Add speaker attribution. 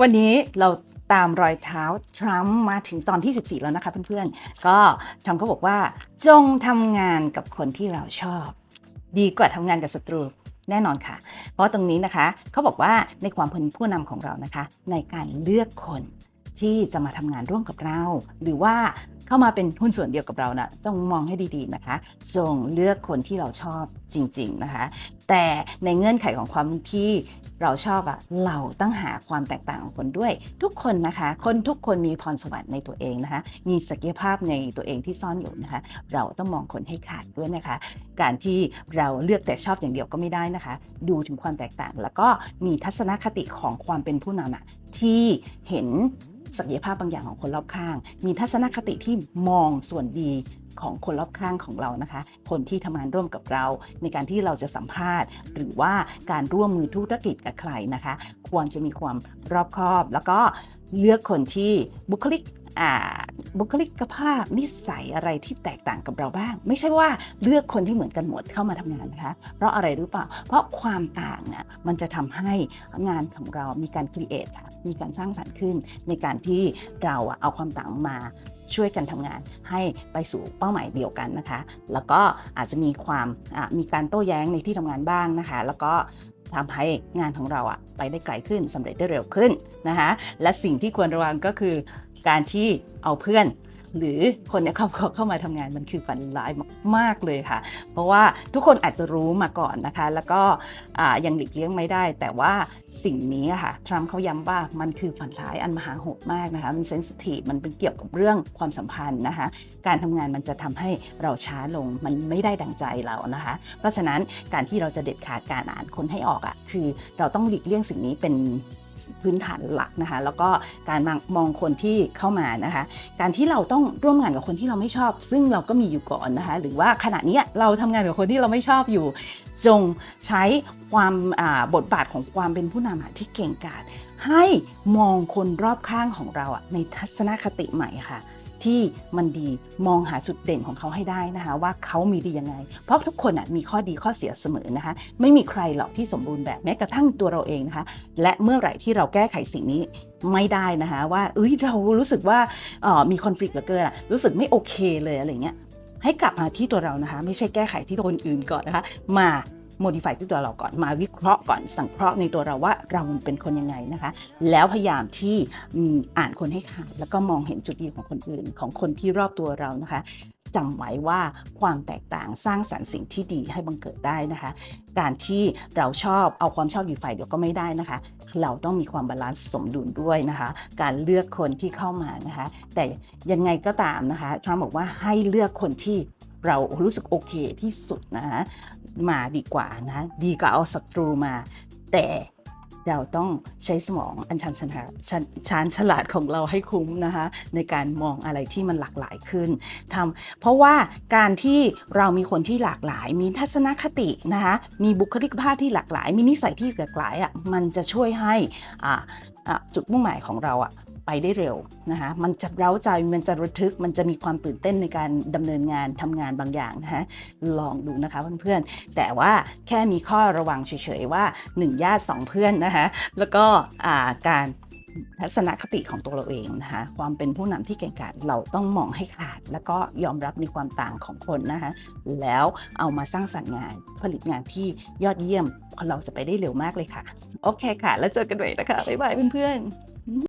Speaker 1: วันนี้เราตามรอยเท้าทรัมป์มาถึงตอนที่ 14 แล้วนะคะเพื่อนๆ ก็ทรัมป์ก็บอกว่าจงทำงานกับคนที่เราชอบ ดีกว่าทำงานกับศัตรูแน่นอนค่ะ เพราะตรงนี้นะคะเขาบอกว่าในความเป็นผู้นำของเรานะคะ ในการเลือกคน ที่จะมาทำงานร่วมกับเรา หรือว่าเข้ามาเป็นหุ้นส่วนเดียวกับเรานะต้องมองให้ดีๆนะคะจงเลือกคนที่เราชอบจริง ๆนะคะ แต่ในเงื่อนไขของความที่เราชอบอะเราต้องหาความแตกต่างของคนด้วย ทุกคนนะคะ คนทุกคนมีพรสวรรค์ในตัวเองนะคะ มีศักยภาพในตัวเองที่ซ่อนอยู่นะคะ เราต้องมองคนให้ขาดด้วยนะคะ การที่เราเลือกแต่ชอบอย่างเดียวก็ไม่ได้นะคะ ดูถึงความแตกต่าง แล้วก็มีทัศนคติของความเป็นผู้นำอะที่เห็นศักยภาพบางอย่างของคนรอบข้าง มีทัศนคติที่มองส่วนดีของคนรอบข้างของเรานะคะ คนที่ทำงานร่วมกับเรา ในการที่เราจะสัมภาษณ์ หรือว่าการร่วมมือธุรกิจกับใครนะคะ ควรจะมีความรอบคอบ แล้วก็เลือกคนที่บุคลิก บุคลิกภาพนิสัยอะไรที่แตกต่างกับเราบ้าง ไม่ใช่ว่าเลือกคนที่เหมือนกันหมดเข้ามาทำงานนะคะ เพราะอะไรรู้เปล่า เพราะความต่างเนี่ยมันจะทำให้งานของเรามีการครีเอทมีการสร้างสรรค์ขึ้น ในการที่เราเอาความต่างมาช่วยกันทำงานให้ไปสู่เป้าหมายเดียวกันนะคะ แล้วก็อาจจะมีความมีการโต้แย้งในที่ทำงานบ้างนะคะ แล้วก็ ทำให้งานของเราอะไปได้ไกลขึ้นสำเร็จได้เร็วขึ้นนะคะและสิ่งที่ควรระวังก็คือการที่เอาเพื่อน หรือคนในครอบครัวเข้ามาทำงานมันคือฝันร้ายมาก ๆ เลยค่ะ เพราะว่าทุกคนอาจจะรู้มาก่อนนะคะ แล้วก็ยังหลีกเลี่ยงไม่ได้ แต่ว่าสิ่งนี้ค่ะทรัมป์เขาย้ำว่ามันคือฝันร้ายอันมหาโหดมากนะคะ มันเซนซิทีฟมันเป็นเกี่ยวกับเรื่องความสัมพันธ์นะคะ การทำงานมันจะทำให้เราช้าลงมันไม่ได้ดังใจเรานะคะ เพราะฉะนั้นการที่เราจะเด็ดขาดการอ่านคนให้ออกอะ่ะคือเราต้องหลีกเลี่ยงสิ่งนี้เป็นพื้นฐานหลักนะคะ แล้วก็การมองคนที่เข้ามานะคะ การที่เราต้องร่วมงานกับคนที่เราไม่ชอบ ซึ่งเราก็มีอยู่ก่อนนะคะ หรือว่าขณะนี้เราทำงานกับคนที่เราไม่ชอบอยู่ จงใช้ความบทบาทของความเป็นผู้นำที่เก่งกาจให้มองคนรอบข้างของเราในทัศนคติใหม่ค่ะ ที่มันดีมองหาจุดเด่นของเขาให้ได้นะคะว่าเขามีดียังไง เพราะทุกคนอะมีข้อดีข้อเสียเสมอนะคะ ไม่มีใครหรอกที่สมบูรณ์แบบแม้กระทั่งตัวเราเองนะคะ และเมื่อไหร่ที่เราแก้ไขสิ่งนี้ไม่ได้นะคะว่าเอ้ยเรารู้สึกว่าออมีคอน FLICT เหลือเกินรู้สึกไม่โอเคเลยอะไรเงี้ยให้กลับมาที่ตัวเรานะคะ ไม่ใช่แก้ไขที่คนอื่นก่อนนะคะ มา modify ที่ตัวเราก่อนมาวิเคราะห์ก่อนสังเคราะห์ในตัวเราว่าเราเป็นคนยังไงนะคะ แล้วพยายามที่อ่านคนให้ขาดแล้วก็มองเห็นจุดดีของคนอื่น ของคนที่รอบตัวเรานะคะจำไว้ว่าความแตกต่างสร้างสรรค์สิ่งที่ดีให้บังเกิดได้นะคะ การที่เราชอบเอาความชอบอยู่ฝ่ายเดียวก็ไม่ได้นะคะ เราต้องมีความบาลานซ์สมดุลด้วยนะคะ การเลือกคนที่เข้ามานะคะ แต่ยังไงก็ตามนะคะทรัมป์บอกว่าให้เลือกคนที่ เรารู้สึกโอเคที่สุดนะมาดีกว่านะดีกว่าเอาศัตรูมา แต่เราต้องใช้สมองอันชันชนะชันชานฉลาดของเราให้คุ้มนะคะในการมองอะไรที่มันหลากหลายขึ้นทำเพราะว่าการที่เรามีคนที่หลากหลาย มีทัศนคตินะคะมีบุคลิกภาพที่หลากหลาย มีนิสัยที่หลากหลายอะมันจะช่วยให้อ่าจุดมุ่งหมายของเราอะ ไปได้เร็วนะคะมันจะเร้าใจมันจะระทึกมันจะมีความตื่นเต้นในการดำเนินงานทำงานบางอย่างนะคะลองดูนะคะเพื่อนๆแต่ว่าแค่มีข้อระวังเฉยๆว่า 1 ญาติ 2 เพื่อนนะคะแล้วก็การทัศนคติของตัวเราเองนะคะความเป็นผู้นำที่เก่งกาจเราต้องมองให้ขาด แล้วก็ยอมรับในความต่างของคนนะคะแล้วเอามาสร้างสรรค์งานผลิตงานที่ยอดเยี่ยมเราจะไปได้เร็วมากเลยค่ะ โอเคค่ะ แล้วเจอกันใหม่นะคะ บ๊ายบายเพื่อนๆ